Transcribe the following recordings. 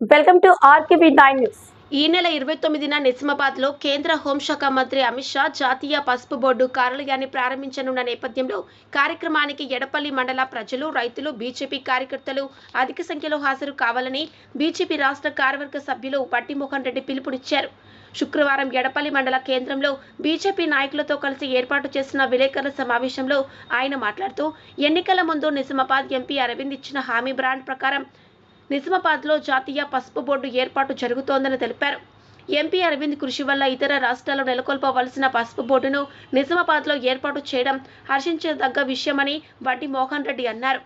Welcome to RKB nine news. ఈ నెల ఇరవై తొమ్మిదిన నిజామాబాద్లో కేంద్ర హోంశాఖ మంత్రి అమిత్ షా జాతీయ పసుపు బోర్డు కార్యాలయాన్ని ప్రారంభించనున్న నేపథ్యంలో కార్యక్రమానికి ఎడపల్లి మండల ప్రజలు రైతులు బీజేపీ కార్యకర్తలు అధిక సంఖ్యలో హాజరు కావాలని బీజేపీ రాష్ట్ర కార్యవర్గ సభ్యులు పట్టిమోహన్ రెడ్డి పిలుపునిచ్చారు. శుక్రవారం ఎడపల్లి మండల కేంద్రంలో బీజేపీ నాయకులతో కలిసి ఏర్పాటు చేసిన విలేకరుల సమావేశంలో ఆయన మాట్లాడుతూ ఎన్నికల ముందు నిజామాబాద్ ఎంపీ అరవింద్ ఇచ్చిన హామీ బ్రాండ్ ప్రకారం నిజామాబాద్లో జాతీయ పసుపు బోర్డు ఏర్పాటు జరుగుతోందని తెలిపారు. ఎంపీ అరవింద్ కృషి వల్ల ఇతర రాష్ట్రాల్లో నెలకొల్పవలసిన పసుపు బోర్డును నిజామాబాద్లో ఏర్పాటు చేయడం హర్షించదగ్గ విషయమని వడ్డీ మోహన్ రెడ్డి అన్నారు.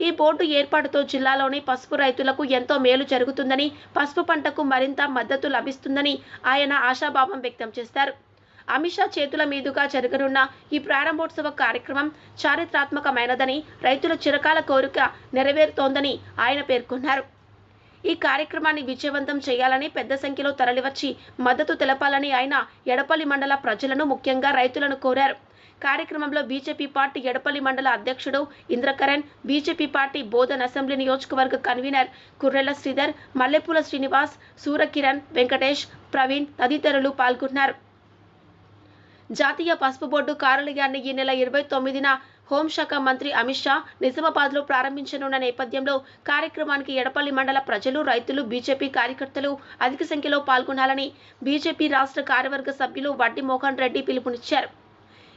ఈ బోర్డు ఏర్పాటుతో జిల్లాలోని పసుపు రైతులకు ఎంతో మేలు జరుగుతుందని పసుపు పంటకు మరింత మద్దతు లభిస్తుందని ఆయన ఆశాభావం వ్యక్తం చేశారు. అమిత్ షా చేతుల మీదుగా జరగనున్న ఈ ప్రారంభోత్సవ కార్యక్రమం చారిత్రాత్మకమైనదని రైతుల చిరకాల కోరిక నెరవేరుతోందని ఆయన పేర్కొన్నారు. ఈ కార్యక్రమాన్ని విజయవంతం చేయాలని పెద్ద సంఖ్యలో తరలివచ్చి మద్దతు తెలపాలని ఆయన ఎడపల్లి మండల ప్రజలను ముఖ్యంగా రైతులను కోరారు. కార్యక్రమంలో బీజేపీ పార్టీ ఎడపల్లి మండల అధ్యక్షుడు Indrakaran BJP party Bodhan assembly నియోజకవర్గ కన్వీనర్ కుర్రెల శ్రీధర్ మల్లెపూల శ్రీనివాస్ సూరకిరణ్ వెంకటేష్ ప్రవీణ్ తదితరులు పాల్గొన్నారు. జాతీయ పసుపు బోర్డు కార్యాలయాన్ని ఈ నెల ఇరవై తొమ్మిదిన హోంశాఖ మంత్రి అమిత్ షా నిజామాబాద్లో ప్రారంభించనున్న నేపథ్యంలో కార్యక్రమానికి ఎడపల్లి మండల ప్రజలు రైతులు బీజేపీ కార్యకర్తలు అధిక సంఖ్యలో పాల్గొనాలని బీజేపీ రాష్ట్ర కార్యవర్గ సభ్యులు వడ్డి మోహన్ రెడ్డి పిలుపునిచ్చారు.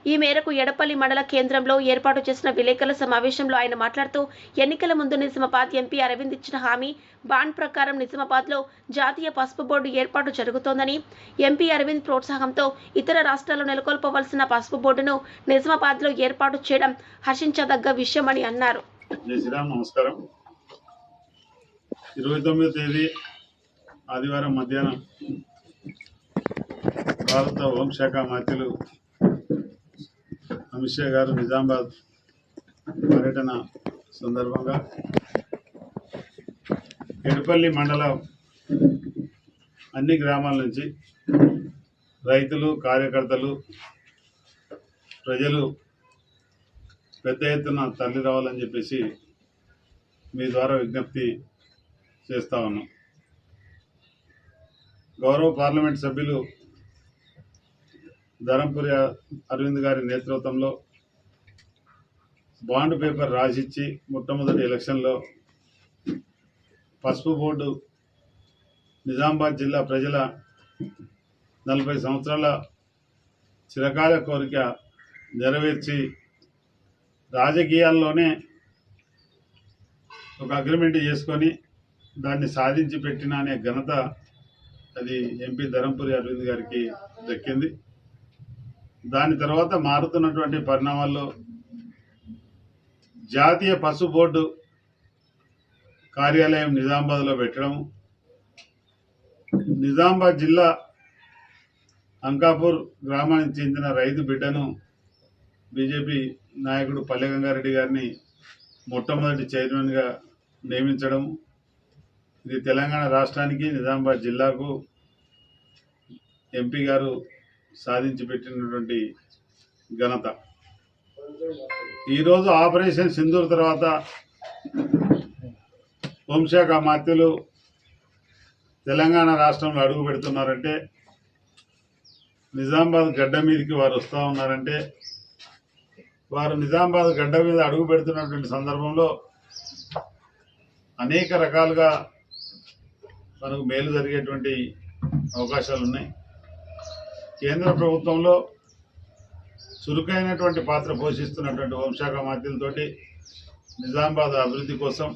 ఈ మేరకు ఎడపల్లి మండల కేంద్రంలో ఏర్పాటు చేసిన విలేకరుల సమావేశంలో ఆయన మాట్లాడుతూ ఎన్నికల ముందు నిజామాబాద్ ఎంపీ అరవింద్ ఇచ్చిన హామీ బాండ్ ప్రకారం నిజామాబాద్లో జాతీయ పసుపు బోర్డు ఏర్పాటు జరుగుతోందని ఎంపీ అరవింద్ ప్రోత్సాహంతో ఇతర రాష్ట్రాల్లో నెలకొల్పవలసిన పసుపు బోర్డును నిజామాబాద్లో ఏర్పాటు చేయడం హర్షించదగ్గ విషయమని అన్నారు. నమస్కారం. ఇరవై తొమ్మిదో తేదీ ఆదివారం మధ్యాహ్నం భారత హోంశాఖ మంత్రులు అమిత్ షా గారు నిజామాబాద్ పర్యటన సందర్భంగా ఎడపల్లి మండలం అన్ని గ్రామాల నుంచి రైతులు కార్యకర్తలు ప్రజలు పెద్ద ఎత్తున తల్లి రావాలని చెప్పేసి మీ ద్వారా విజ్ఞప్తి చేస్తా ఉన్నాం. గౌరవ పార్లమెంట్ సభ్యులు ధరంపురి అరవింద్ గారి నేతృత్వంలో బాండ్ పేపర్ రాసిచ్చి మొట్టమొదటి ఎలక్షన్లో పసుపు బోర్డు నిజామాబాద్ జిల్లా ప్రజల నలభై సంవత్సరాల చిరకాల కోరిక నెరవేర్చి రాజకీయాల్లోనే ఒక అగ్రిమెంట్ చేసుకొని దాన్ని సాధించి పెట్టిన అనే ఘనత అది ఎంపీ ధరంపురి అరవింద్ గారికి దక్కింది. దాని తర్వాత మారుతున్నటువంటి పరిణామాల్లో జాతీయ పశు బోర్డు కార్యాలయం నిజామాబాద్లో పెట్టడం నిజామాబాద్ జిల్లా అంకాపూర్ గ్రామానికి చెందిన రైతు బిడ్డను బీజేపీ నాయకుడు పల్లె గంగారెడ్డి గారిని మొట్టమొదటి చైర్మన్గా నియమించడం ఇది తెలంగాణ రాష్ట్రానికి నిజామాబాద్ జిల్లాకు ఎంపీ గారు సాధించి పెట్టినటువంటి ఘనత. ఈరోజు ఆపరేషన్ సింధూర్ తర్వాత హోంశాఖ మాత్యులు తెలంగాణ రాష్ట్రంలో అడుగు పెడుతున్నారంటే నిజామాబాద్ గడ్డ మీదకి వారు వస్తూ ఉన్నారంటే వారు నిజామాబాద్ గడ్డ మీద అడుగు పెడుతున్నటువంటి సందర్భంలో అనేక రకాలుగా మనకు మేలు జరిగేటువంటి అవకాశాలు ఉన్నాయి కేంద్ర ప్రభుత్వంలో చురుకైనటువంటి పాత్ర పోషిస్తున్నటువంటి హోంశాఖ మంత్రులతోటి నిజామాబాద్ అభివృద్ధి కోసం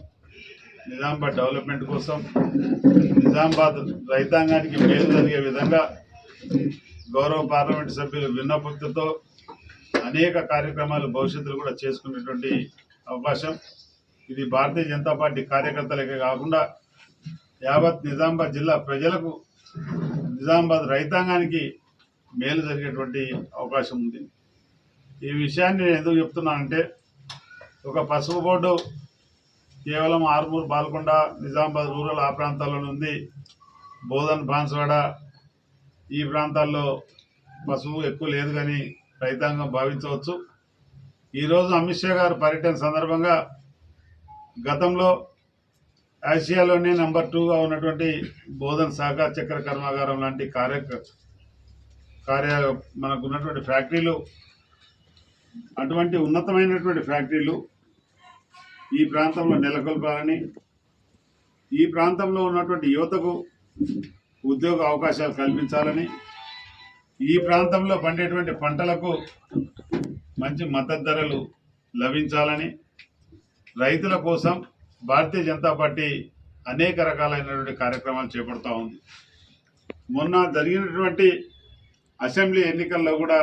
నిజామాబాద్ డెవలప్మెంట్ కోసం నిజామాబాద్ రైతాంగానికి మేలు జరిగే విధంగా గౌరవ పార్లమెంట్ సభ్యులు విన్నపక్తితో అనేక కార్యక్రమాలు భవిష్యత్తులో కూడా చేసుకునేటువంటి అవకాశం. ఇది భారతీయ జనతా పార్టీ కార్యకర్తలకే కాకుండా యావత్ నిజామాబాద్ జిల్లా ప్రజలకు నిజామాబాద్ రైతాంగానికి మేలు జరిగేటువంటి అవకాశం ఉంది. ఈ విషయాన్ని నేను ఎందుకు చెప్తున్నానంటే ఒక పసుపు బోర్డు కేవలం ఆర్మూర్ బాల్కొండ నిజామాబాద్ రూరల్ ఆ ప్రాంతాల్లో ఉంది బోధన్ బాన్స్వాడ ఈ ప్రాంతాల్లో పసుపు ఎక్కువ లేదు కానీ రైతాంగం భావించవచ్చు. ఈరోజు అమిత్ షా గారు పర్యటన సందర్భంగా గతంలో ఆసియాలోనే నెంబర్ టూగా ఉన్నటువంటి బోధన్ సహకార చక్కెర కర్మాగారం లాంటి కార్య కార్య మనకు ఉన్నటువంటి ఫ్యాక్టరీలు అటువంటి ఉన్నతమైనటువంటి ఫ్యాక్టరీలు ఈ ప్రాంతంలో నెలకొల్పాలని ఈ ప్రాంతంలో ఉన్నటువంటి యువతకు ఉద్యోగ అవకాశాలు కల్పించాలని ఈ ప్రాంతంలో పండేటువంటి పంటలకు మంచి మద్దతు ధరలు లభించాలని రైతుల కోసం భారతీయ జనతా పార్టీ అనేక రకాలైనటువంటి కార్యక్రమాలు చేపడుతూ ఉంది. మొన్న జరిగినటువంటి అసెంబ్లీ ఎన్నికల్లో కూడా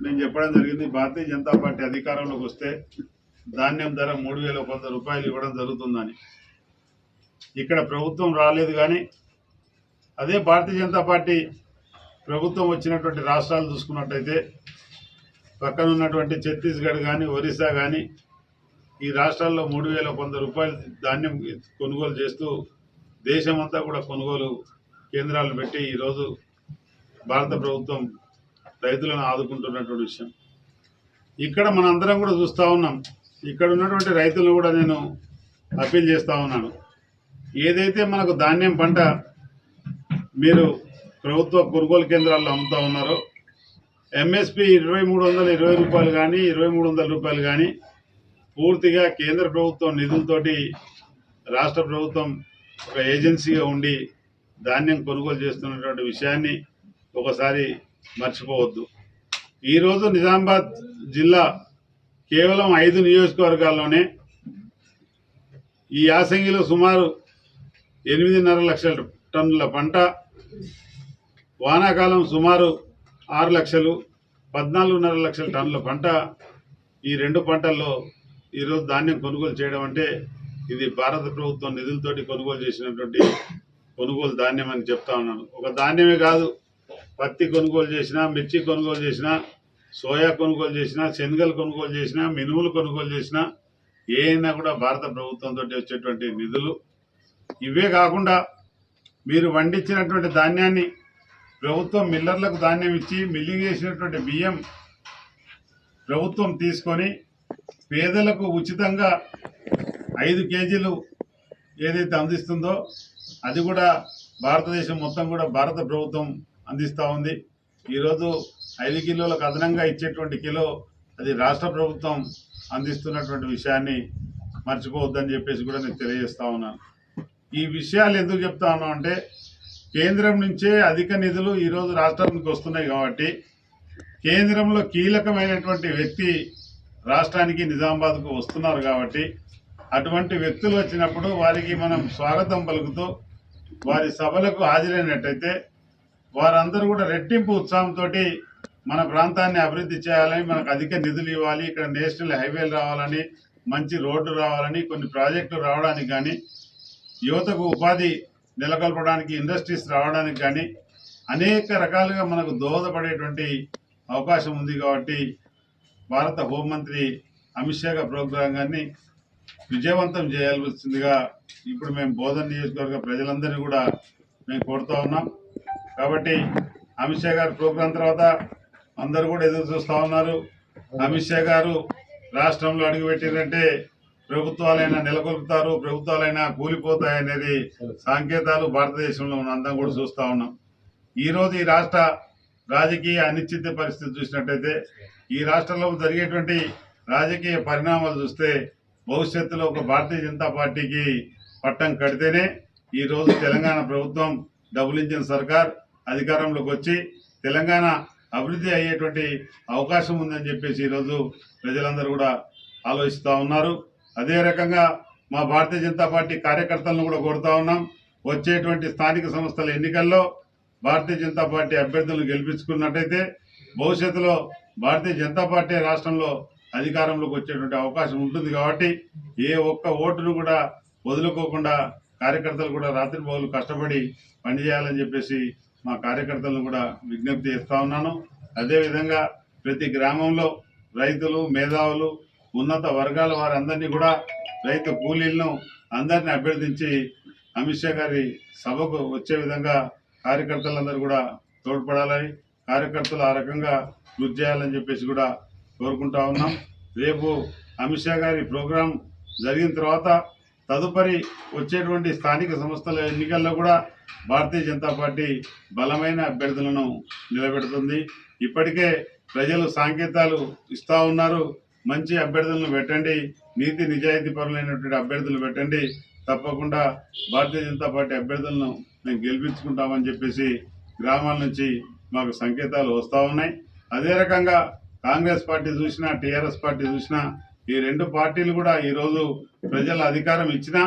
నేను చెప్పడం జరిగింది భారతీయ జనతా పార్టీ అధికారంలోకి వస్తే ధాన్యం ధర మూడు వేల వంద రూపాయలు ఇవ్వడం జరుగుతుందని. ఇక్కడ ప్రభుత్వం రాలేదు కానీ అదే భారతీయ జనతా పార్టీ ప్రభుత్వం వచ్చినటువంటి రాష్ట్రాలు చూసుకున్నట్టయితే పక్కన ఉన్నటువంటి ఛత్తీస్గఢ్ కానీ ఒరిస్సా కానీ ఈ రాష్ట్రాల్లో మూడు వేల వంద రూపాయలు ధాన్యం కొనుగోలు చేస్తూ దేశమంతా కూడా కొనుగోలు కేంద్రాలు పెట్టి ఈరోజు భారత ప్రభుత్వం రైతులను ఆదుకుంటున్నటువంటి విషయం. ఇక్కడ మనందరం కూడా చూస్తూ ఉన్నాం. ఇక్కడ ఉన్నటువంటి రైతులను కూడా నేను అప్పీల్ చేస్తూ ఉన్నాను. ఏదైతే మనకు ధాన్యం పంట మీరు ప్రభుత్వ కొనుగోలు కేంద్రాల్లో అమ్ముతా ఉన్నారో ఎంఎస్పి ఇరవై మూడు వందల ఇరవై రూపాయలు కానీ ఇరవై మూడు వందల రూపాయలు కానీ పూర్తిగా కేంద్ర ప్రభుత్వం నిధులతోటి రాష్ట్ర ప్రభుత్వం ఒక ఏజెన్సీగా ఉండి ధాన్యం కొనుగోలు చేస్తున్నటువంటి విషయాన్ని ఒకసారి మర్చిపోవద్దు. ఈరోజు నిజామాబాద్ జిల్లా కేవలం ఐదు నియోజకవర్గాల్లోనే ఈ యాసంగిలో సుమారు ఎనిమిదిన్నర లక్షల టన్నుల పంట వానాకాలం సుమారు ఆరు లక్షలు పద్నాలుగున్నర లక్షల టన్నుల పంట ఈ రెండు పంటల్లో ఈరోజు ధాన్యం కొనుగోలు చేయడం అంటే ఇది భారత ప్రభుత్వం నిధులతోటి కొనుగోలు చేసినటువంటి కొనుగోలు ధాన్యం అని చెప్తా ఉన్నాను. ఒక ధాన్యమే కాదు పత్తి కొనుగోలు చేసినా మిర్చి కొనుగోలు చేసినా సోయా కొనుగోలు చేసినా శనగలు కొనుగోలు చేసినా మినుములు కొనుగోలు చేసినా ఏమైనా కూడా భారత ప్రభుత్వంతో వచ్చేటువంటి నిధులు. ఇవే కాకుండా మీరు వండించినటువంటి ధాన్యాన్ని ప్రభుత్వం మిల్లర్లకు ధాన్యం ఇచ్చి మిల్లింగ్ చేసినటువంటి బియ్యం ప్రభుత్వం తీసుకొని పేదలకు ఉచితంగా ఐదు కేజీలు ఏదైతే అందిస్తుందో అది కూడా భారతదేశం మొత్తం కూడా భారత ప్రభుత్వం అందిస్తూ ఉంది. ఈరోజు ఐదు కిలోలకు అదనంగా ఇచ్చేటువంటి కిలో అది రాష్ట్ర ప్రభుత్వం అందిస్తున్నటువంటి విషయాన్ని మర్చిపోవద్దని చెప్పేసి కూడా నేను తెలియజేస్తా ఉన్నాను. ఈ విషయాలు ఎందుకు చెప్తా ఉన్నాం అంటే కేంద్రం నుంచే అధిక నిధులు ఈరోజు రాష్ట్రానికి వస్తున్నాయి కాబట్టి కేంద్రంలో కీలకమైనటువంటి వ్యక్తి రాష్ట్రానికి నిజామాబాద్కు వస్తున్నారు కాబట్టి అటువంటి వ్యక్తులు వచ్చినప్పుడు వారికి మనం స్వాగతం పలుకుతూ వారి సభలకు హాజరైనట్టయితే వారందరూ కూడా రెట్టింపు ఉత్సాహంతో మన ప్రాంతాన్ని అభివృద్ధి చేయాలని మనకు అధిక నిధులు ఇవ్వాలి ఇక్కడ నేషనల్ హైవేలు రావాలని మంచి రోడ్డు రావాలని కొన్ని ప్రాజెక్టులు రావడానికి కానీ యువతకు ఉపాధి నెలకొల్పడానికి ఇండస్ట్రీస్ రావడానికి కానీ అనేక రకాలుగా మనకు దోహదపడేటువంటి అవకాశం ఉంది కాబట్టి భారత హోంమంత్రి అమిత్ షా ప్రోగ్రాంగాన్ని ప్రోగ్రాం గారిని విజయవంతం చేయాల్సిందిగా ఇప్పుడు మేము బోధన నియోజకవర్గ ప్రజలందరినీ కూడా మేము కోరుతా ఉన్నాం. కాబట్టి అమిత్ షా గారి ప్రోగ్రాం తర్వాత అందరూ కూడా ఎదురు చూస్తూ ఉన్నారు. అమిత్ షా గారు రాష్ట్రంలో అడుగుపెట్టిందంటే ప్రభుత్వాలైనా నెలకొల్పుతారు ప్రభుత్వాలైనా కూలిపోతాయి అనేది సంకేతాలు భారతదేశంలో ఉన్న అందరం కూడా చూస్తూ ఉన్నాం. ఈరోజు ఈ రాష్ట్ర రాజకీయ అనిశ్చిత పరిస్థితి చూసినట్టయితే ఈ రాష్ట్రంలో జరిగేటువంటి రాజకీయ పరిణామాలు చూస్తే భవిష్యత్తులో ఒక భారతీయ జనతా పార్టీకి పట్టం కడితేనే ఈ రోజు తెలంగాణ ప్రభుత్వం డబుల్ ఇంజిన్ సర్కార్ అధికారంలోకి వచ్చి తెలంగాణ అభివృద్ధి అయ్యేటువంటి అవకాశం ఉందని చెప్పేసి ఈరోజు ప్రజలందరూ కూడా ఆలోచిస్తూ ఉన్నారు. అదే రకంగా మా భారతీయ జనతా పార్టీ కార్యకర్తలను కూడా కోరుతా ఉన్నాం. వచ్చేటువంటి స్థానిక సంస్థల ఎన్నికల్లో భారతీయ జనతా పార్టీ అభ్యర్థులను గెలిపించుకున్నట్టయితే భవిష్యత్తులో భారతీయ జనతా పార్టీ రాష్ట్రంలో అధికారంలోకి వచ్చేటువంటి అవకాశం ఉంటుంది కాబట్టి ఏ ఒక్క ఓటును కూడా వదులుకోకుండా కార్యకర్తలు కూడా రాత్రి పగలు కష్టపడి పనిచేయాలని చెప్పేసి మా కార్యకర్తలను కూడా విజ్ఞప్తి చేస్తా ఉన్నాను. అదేవిధంగా ప్రతి గ్రామంలో రైతులు మేధావులు ఉన్నత వర్గాల వారందరినీ కూడా రైతు కూలీలను అందరినీ అభ్యర్థించి అమిత్ షా గారి సభకు వచ్చే విధంగా కార్యకర్తలందరూ కూడా తోడ్పడాలని కార్యకర్తలు ఆ రకంగా కృషి చేయాలని చెప్పేసి కూడా కోరుకుంటా ఉన్నాం. రేపు అమిత్ షా గారి ప్రోగ్రాం జరిగిన తర్వాత తదుపరి వచ్చేటువంటి స్థానిక సంస్థల ఎన్నికల్లో కూడా భారతీయ జనతా పార్టీ బలమైన అభ్యర్థులను నిలబెడుతుంది. ఇప్పటికే ప్రజలు సాంకేతాలు ఇస్తా ఉన్నారు. మంచి అభ్యర్థులను పెట్టండి. నీతి నిజాయితీ పరులైనటువంటి అభ్యర్థులు పెట్టండి. తప్పకుండా భారతీయ జనతా పార్టీ అభ్యర్థులను మేము గెలిపించుకుంటామని చెప్పేసి గ్రామాల నుంచి మాకు సంకేతాలు వస్తూ ఉన్నాయి. అదే రకంగా కాంగ్రెస్ పార్టీ చూసినా టీఆర్ఎస్ పార్టీ చూసినా ఈ రెండు పార్టీలు కూడా ఈరోజు ప్రజల అధికారం ఇచ్చినా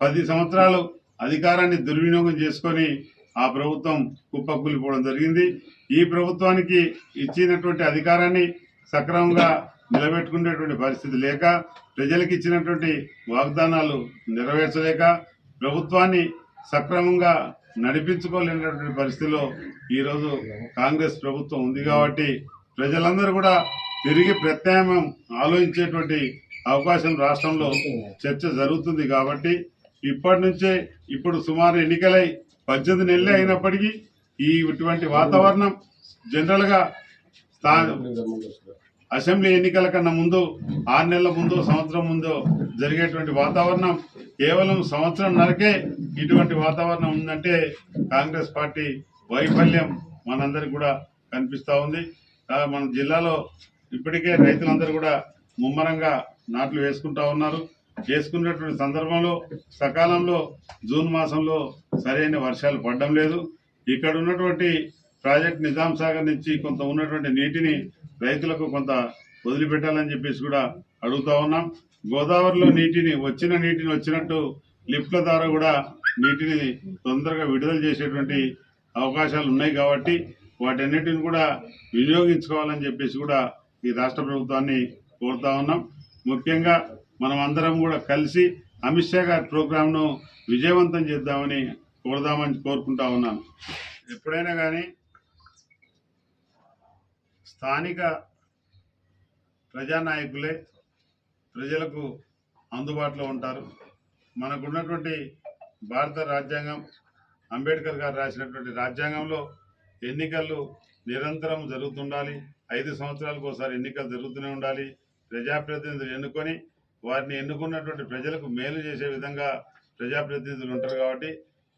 పది సంవత్సరాలు అధికారాన్ని దుర్వినియోగం చేసుకొని ఆ ప్రభుత్వం కుప్పకూలిపోవడం జరిగింది. ఈ ప్రభుత్వానికి ఇచ్చినటువంటి అధికారాన్ని సక్రమంగా నిలబెట్టుకునేటువంటి పరిస్థితి లేక ప్రజలకు ఇచ్చినటువంటి వాగ్దానాలు నెరవేర్చలేక ప్రభుత్వాన్ని సక్రమంగా నడిపించుకోలేనటువంటి పరిస్థితిలో ఈరోజు కాంగ్రెస్ ప్రభుత్వం ఉంది కాబట్టి ప్రజలందరూ కూడా తిరిగి ప్రత్యామ్నాయం ఆలోచించేటువంటి అవకాశం రాష్ట్రంలో చర్చ జరుగుతుంది కాబట్టి ఇప్పటి నుంచే ఇప్పుడు సుమారు ఎన్నికలై పద్దెనిమిది నెలలే అయినప్పటికీ ఈ ఇటువంటి వాతావరణం జనరల్గా స్థా అసెంబ్లీ ఎన్నికల కన్నా ముందు ఆరు నెలల ముందు సంవత్సరం ముందు జరిగేటువంటి వాతావరణం కేవలం సంవత్సరం నరకే ఇటువంటి వాతావరణం ఉందంటే కాంగ్రెస్ పార్టీ వైఫల్యం మనందరికి కూడా కనిపిస్తూ ఉంది. మన జిల్లాలో ఇప్పటికే రైతులందరూ కూడా ముమ్మరంగా నాట్లు వేసుకుంటా ఉన్నారు. చేసుకున్నటువంటి సందర్భంలో సకాలంలో జూన్ మాసంలో సరైన వర్షాలు పడడం లేదు. ఇక్కడ ఉన్నటువంటి ప్రాజెక్ట్ నిజాం సాగర్ నుంచి కొంత ఉన్నటువంటి నీటిని రైతులకు కొంత వదిలిపెట్టాలని చెప్పేసి కూడా అడుగుతా ఉన్నాం. గోదావరిలో నీటిని వచ్చిన నీటిని వచ్చినట్టు లిఫ్ట్ల ద్వారా కూడా నీటిని తొందరగా విడుదల చేసేటువంటి అవకాశాలు ఉన్నాయి కాబట్టి వాటన్నిటిని కూడా వినియోగించుకోవాలని చెప్పేసి కూడా ఈ రాష్ట్ర ప్రభుత్వాన్ని కోరుతా ఉన్నాం. ముఖ్యంగా మనం అందరం కూడా కలిసి అమిత్ షా గారి ప్రోగ్రాంను విజయవంతం చేద్దామని కోరుదామని కోరుకుంటా ఉన్నాను. ఎప్పుడైనా కానీ స్థానిక ప్రజానాయకులే ప్రజలకు అందుబాటులో ఉంటారు. మనకున్నటువంటి భారత రాజ్యాంగం అంబేద్కర్ గారు రాసినటువంటి రాజ్యాంగంలో ఎన్నికలు నిరంతరం జరుగుతుండాలి. ఐదు సంవత్సరాలకు ఒకసారి ఎన్నికలు జరుగుతూనే ఉండాలి. ప్రజాప్రతినిధులు ఎన్నుకొని వారిని ఎన్నుకున్నటువంటి ప్రజలకు మేలు చేసే విధంగా ప్రజాప్రతినిధులు ఉంటారు కాబట్టి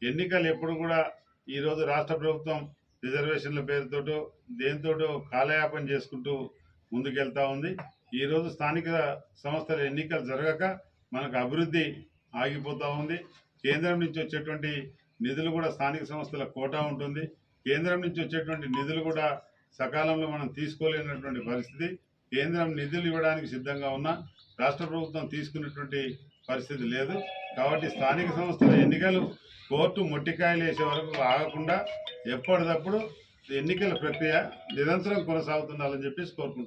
ఎన్నికలు ఎప్పుడు కూడా ఈరోజు రాష్ట్ర ప్రభుత్వం రిజర్వేషన్ల పేరుతోటో దేనితోటో కాలయాపన చేసుకుంటూ ముందుకెళ్తా ఉంది. ఈరోజు స్థానిక సంస్థల ఎన్నికలు జరగక మనకు అభివృద్ధి ఆగిపోతూ ఉంది. కేంద్రం నుంచి వచ్చేటువంటి నిధులు కూడా స్థానిక సంస్థల కోటా ఉంటుంది. కేంద్రం నుంచి వచ్చేటువంటి నిధులు కూడా సకాలంలో మనం తీసుకోలేనటువంటి పరిస్థితి. కేంద్రం నిధులు ఇవ్వడానికి సిద్ధంగా ఉన్నా రాష్ట్ర ప్రభుత్వం తీసుకున్నటువంటి పరిస్థితి లేదు. కాబట్టి స్థానిక సంస్థల ఎన్నికలు కోర్టు మొట్టికాయలు వేసే వరకు ఆగకుండా ఎప్పటికప్పుడు ఎన్నికల ప్రక్రియ నిరంతరం కొనసాగుతుండాలని చెప్పేసి కోరుకుంటున్నాను.